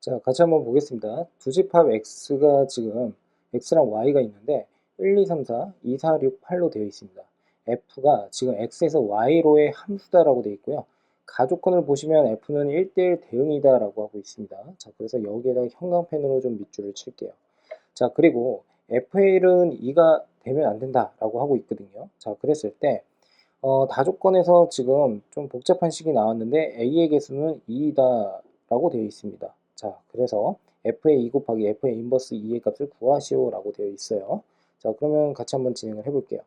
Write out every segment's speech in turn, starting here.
자, 같이 한번 보겠습니다. 두 집합 x가 지금 x랑 y가 있는데 1, 2, 3, 4, 2, 4, 6, 8로 되어 있습니다. f가 지금 x에서 y로의 함수다라고 되어 있고요. 가족권을 보시면 f는 1대1 대응이다 라고 하고 있습니다. 자, 그래서 여기에다가 형광펜으로 좀 밑줄을 칠게요. 자, 그리고 f1은 2가 되면 안 된다 라고 하고 있거든요. 자, 그랬을 때 어, 다조건에서 지금 좀 복잡한 식이 나왔는데 a의 개수는 2다라고 되어 있습니다. 자, 그래서 f의 2 곱하기 f의 인버스 2의 값을 구하시오라고 되어 있어요. 자, 그러면 같이 한번 진행을 해볼게요.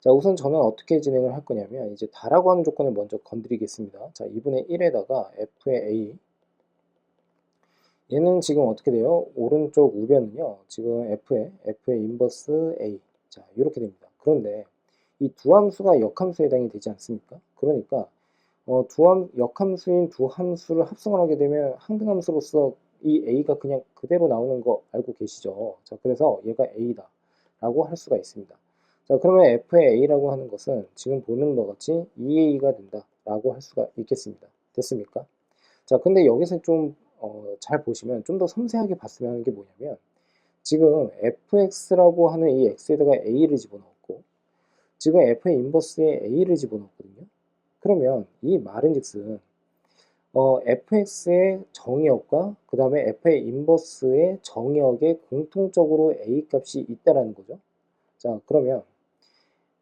자, 우선 저는 어떻게 진행을 할 거냐면 이제 다라고 하는 조건을 먼저 건드리겠습니다. 자, 2분의 1에다가 f의 a 얘는 지금 어떻게 돼요? 오른쪽 우변은요. 지금 f의 f의 인버스 a 자, 이렇게 됩니다. 그런데 이 두 함수가 역함수에 해당이 되지 않습니까? 그러니까 어, 두 함, 역함수인 두 함수를 합성을 하게 되면 항등함수로서 이 a가 그냥 그대로 나오는 거 알고 계시죠? 자, 그래서 얘가 a다 라고 할 수가 있습니다. 자, 그러면 f의 a라고 하는 것은 지금 보는 것 같이 2a가 된다 라고 할 수가 있겠습니다. 됐습니까? 자, 근데 여기서 좀, 어, 잘 보시면 좀 더 섬세하게 봤으면 하는 게 뭐냐면 지금 fx라고 하는 이 x에다가 a를 집어넣었고 지금 f의 인버스에 a를 집어넣었거든요. 그러면 이 말은 즉슨 어, fx의 정의역과 그 다음에 f의 인버스의 정의역에 공통적으로 a 값이 있다라는 거죠. 자, 그러면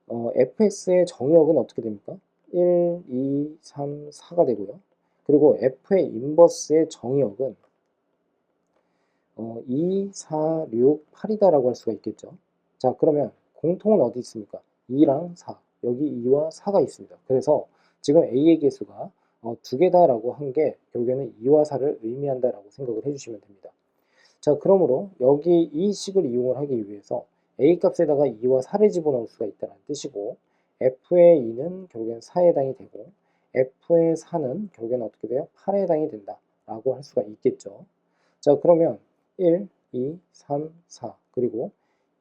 어, fx의 정의역은 어떻게 됩니까? 1, 2, 3, 4가 되고요. 그리고 f의 인버스의 정의역은 어, 2, 4, 6, 8이다라고 할 수가 있겠죠. 자, 그러면 공통은 어디 있습니까? 2랑 4. 여기 2와 4가 있습니다. 그래서 지금 a의 개수가 어, 두 개다라고 한 게 결국에는 2와 4를 의미한다라고 생각을 해주시면 됩니다. 자, 그러므로 여기 이 식을 이용을 하기 위해서 a 값에다가 2와 4를 집어넣을 수가 있다는 뜻이고 f의 2는 결국엔 4에 해당이 되고 f의 4는 결국엔 어떻게 돼요? 8에 해당이 된다 라고 할 수가 있겠죠. 자, 그러면 1, 2, 3, 4 그리고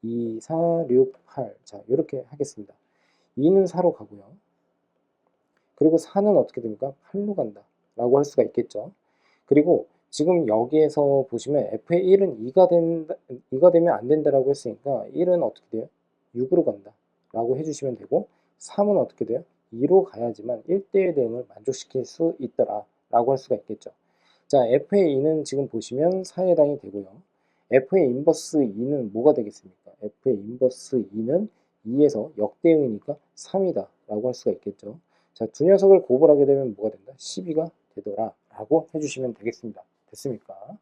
2, 4, 6, 8 자, 이렇게 하겠습니다. 2는 4로 가고요. 그리고 4는 어떻게 됩니까? 8로 간다 라고 할 수가 있겠죠. 그리고 지금 여기에서 보시면 f의 1은 2가, 된다, 2가 되면 안 된다라고 했으니까 1은 어떻게 돼요? 6으로 간다 라고 해주시면 되고 3은 어떻게 돼요? 2로 가야지만 1대1 대응을 만족시킬 수 있더라 라고 할 수가 있겠죠. 자, f의 2는 지금 보시면 4에 해당이 되고요. f의 인버스 2는 뭐가 되겠습니까? f의 인버스 2는 2에서 역대응이니까 3이다 라고 할 수가 있겠죠. 자, 두 녀석을 곱을 하게 되면 뭐가 된다? 12가 되더라 라고 해주시면 되겠습니다. 됐습니까?